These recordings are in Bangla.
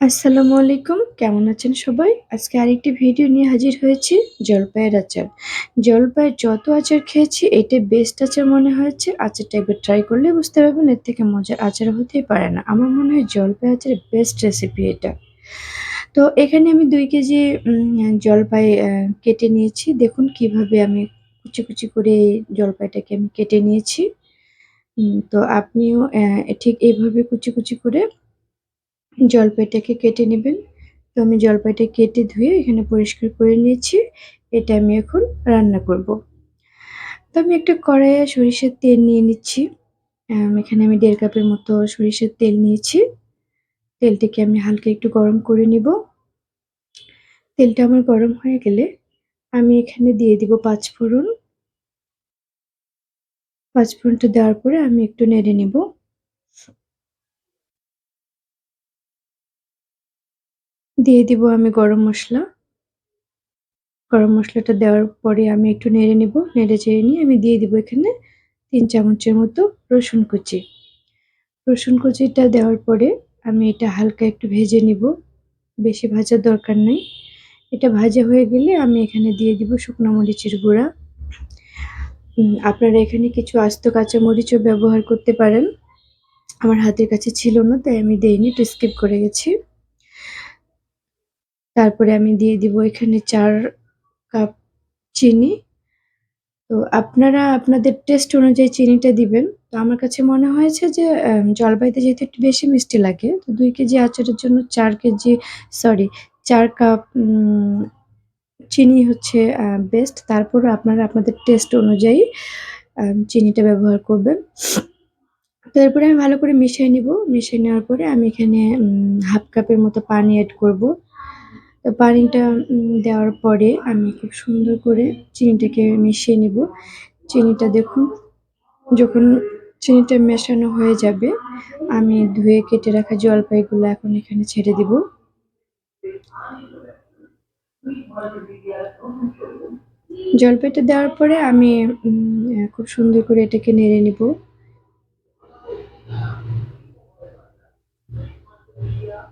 আসসালামু আলাইকুম, কেমন আছেন সবাই? আজকে আরেকটি ভিডিও নিয়ে হাজির হয়েছি জলপাইয়ের আচার। জলপাইয়ের যত আচার খেয়েছি এটা বেস্ট আচার মনে হয়েছে। আচারটা একবার ট্রাই করলে বুঝতে পারবেন, এর থেকে মজার আচার হতেই পারে না। আমার মনে হয় জলপাই আচারের বেস্ট রেসিপি এটা। তো এখানে আমি দুই কেজি জলপাই কেটে নিয়েছি। দেখুন কীভাবে আমি কুচি কুচি করে জলপাইটাকে আমি কেটে নিয়েছি। তো আপনিও ঠিক এইভাবে কুচি কুচি করে জলপাইটাকে কেটে নেবেন। তো আমি জলপাইটা কেটে ধুয়ে এখানে পরিষ্কার করে নিয়েছি। এটা আমি এখন রান্না করব। তো আমি একটা কড়াইয়ে সরিষার তেল নিয়ে নিচ্ছি। এখানে আমি দেড় কাপের মতো সরিষার তেল নিয়েছি। তেলটাকে আমি হালকা একটু গরম করে নিব। তেলটা আমার গরম হয়ে গেলে আমি এখানে দিয়ে দিব পাঁচ ফোড়ন পাঁচ ফোড়নটা দেওয়ার পরে আমি একটু নেড়ে নিব। দিয়ে দিব আমি গরম মশলা। গরম মশলাটা দেওয়ার পরে আমি একটু নেড়ে নেব, নেড়ে চেড়ে নিয়ে আমি দিয়ে দিব এখানে তিন চামচের মতো রসুন কুচি। রসুন কুচিটা দেওয়ার পরে আমি এটা হালকা একটু ভেজে নিব, বেশি ভাজার দরকার নেই। এটা ভাজা হয়ে গেলে আমি এখানে দিয়ে দিব শুকনো মরিচের গুঁড়া। আপনারা এখানে কিছু আস্ত কাঁচা মরিচও ব্যবহার করতে পারেন। আমার হাতের কাছে ছিল না, তাই আমি দেইনি, একটু স্কিপ করে গেছি। তারপরে আমি দিয়ে দিব এখানে চার কাপ চিনি। তো আপনারা আপনাদের টেস্ট অনুযায়ী চিনিটা দিবেন। তো আমার কাছে মনে হয়েছে যে জলপাইতে যেহেতু একটু বেশি মিষ্টি লাগে, তো দুই কেজি আচারের জন্য চার কেজি সরি চার কাপ চিনি হচ্ছে বেস্ট তারপর আপনারা আপনাদের টেস্ট অনুযায়ী চিনিটা ব্যবহার করবেন। তারপরে আমি ভালো করে মিশিয়ে নিব। মিশিয়ে নেওয়ার পরে আমি এখানে হাফ কাপের মতো পানি অ্যাড করব। পানিটা দেওয়ার পরে আমি খুব সুন্দর করে চিনিটাকে মিশিয়ে নিব। চিনিটা দেখুন, যখন চিনিটা মেশানো হয়ে যাবে, আমি ধুয়ে কেটে রাখা জলপাইগুলো এখন এখানে ছেড়ে দিব। জলপাইটা দেওয়ার পরে আমি খুব সুন্দর করে এটাকে নেড়ে নিব।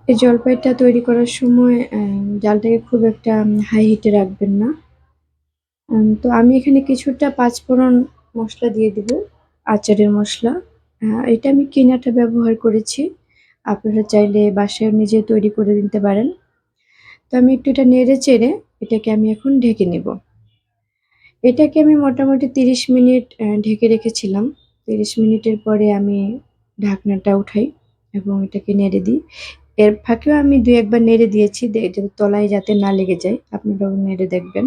এই জলপাইটা তৈরি করার সময় জালটাকে খুব একটা হাই হিটে রাখবেন না। তো আমি এখানে কিছুটা পাঁচফোড়ন মশলা দিয়ে দিব, আচারের মশলা। এটা আমি কেনাটা ব্যবহার করেছি। আপনারা চাইলে বাসায় নিজে তৈরি করে দিতে পারেন। তো আমি একটু এটা নেড়ে চেড়ে এটাকে আমি এখন ঢেকে নেব। এটাকে আমি মোটামুটি তিরিশ মিনিট ঢেকে রেখেছিলাম। তিরিশ মিনিটের পরে আমি ঢাকনাটা উঠাই এবং এটাকে নেড়ে দিই। এর ফাঁকেও আমি দু একবার নেড়ে দিয়েছি তলায় যাতে না লেগে যায়। আপনারাও নেড়ে দেখবেন।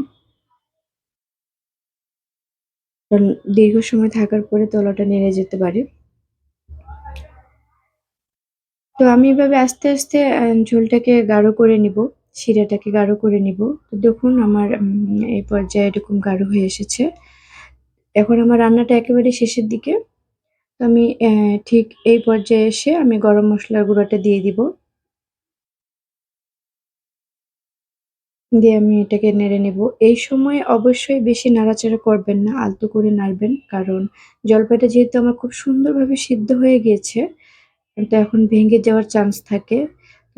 দীর্ঘ সময় থাকার পরে তলাটা নেড়ে যেতে পারে। তো আমি এভাবে আস্তে আস্তে ঝোলটাকে গাঢ় করে নিব, শিরাটাকে গাঢ় করে নিব। তো দেখুন আমার এই পর্যায়ে এরকম গাঢ় হয়ে এসেছে। এখন আমার রান্নাটা একেবারে শেষের দিকে। তো আমি ঠিক এই পর্যায়ে এসে আমি গরম মশলার গুঁড়োটা দিয়ে দিব। দিয়ে আমি এটাকে নেড়ে নেব। এই সময় অবশ্যই বেশি নাড়াচাড়া করবেন না, আলতো করে নাড়বেন, কারণ জলপাইটা যেহেতু আমার খুব সুন্দরভাবে সিদ্ধ হয়ে গিয়েছে, তো এখন ভেঙে যাওয়ার চান্স থাকে।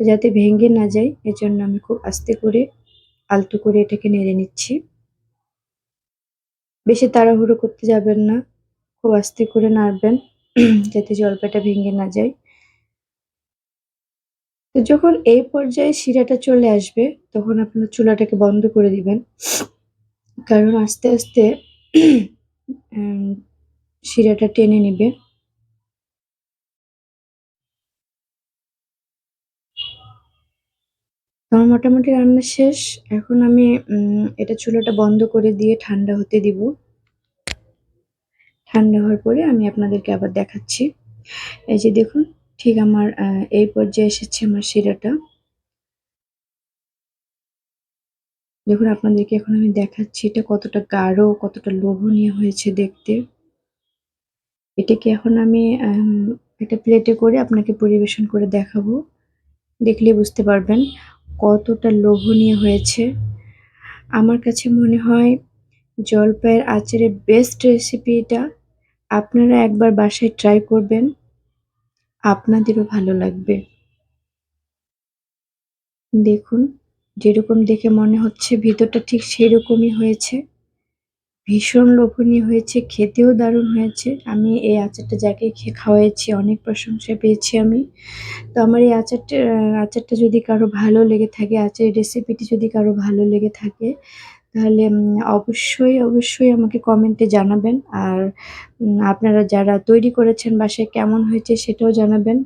তো যাতে ভেঙে না যায়, এজন্য আমি খুব আস্তে করে, আলতো করে এটাকে নেড়ে নিচ্ছি। বেশি তাড়াহুড়ো করতে যাবেন না, খুব আস্তে করে নাড়বেন, যাতে জলপাইটা ভেঙে না যায়। তো যখন এই পর্যায়ে শিরাটা চলে আসবে, তখন আপনার চুলাটাকে বন্ধ করে দিবেন। কারণ আস্তে আস্তে শিরাটা টেনে নেবে। আমার মোটামুটি রান্না শেষ। এখন আমি এটা চুলাটা বন্ধ করে দিয়ে ঠান্ডা হতে দিব। ঠান্ডা হওয়ার পরে আমি আপনাদেরকে আবার দেখাচ্ছি। এই যে দেখুন ঠিক আমার এই পর্যায়ে এসেছে আমার শিরাটা। দেখুন আপনাদেরকে এখন আমি দেখাচ্ছি এটা কতটা গাঢ়, কতটা লোভনীয় হয়েছে দেখতে। এটাকে এখন আমি একটা প্লেটে করে আপনাকে পরিবেশন করে দেখাবো। দেখলে বুঝতে পারবেন কতটা লোভনীয় হয়েছে। আমার কাছে মনে হয় জলপাইয়ের আচারের বেস্ট রেসিপি এটা আপনারা একবার বাসায় ট্রাই করবেন। আপনাদেরও ভালো লাগবে। দেখুন, যেরকম দেখে মনে হচ্ছে ভিতরটা ঠিক সেরকমই হয়েছে। ভীষণ লোভনীয় হয়েছে, খেতেও দারুণ হয়েছে। আমি এই আচারটা যাকে খেয়ে খাওয়াইছি, অনেক প্রশংসা পেয়েছি আমি। তো আমার এই আচারটা আচারটা যদি কারও ভালো লেগে থাকে, আচারের রেসিপিটি যদি কারও ভালো লেগে থাকে তাহলে অবশ্যই অবশ্যই আমাকে কমেন্টে জানাবেন। আর আপনারা যারা তৈরি করেছেন বাসায় কেমন হয়েছে সেটাও জানাবেন।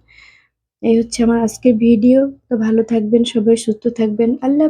এই হচ্ছে আমার আজকের ভিডিও তো ভালো থাকবেন, সবাই সুস্থ থাকবেন। আল্লাহ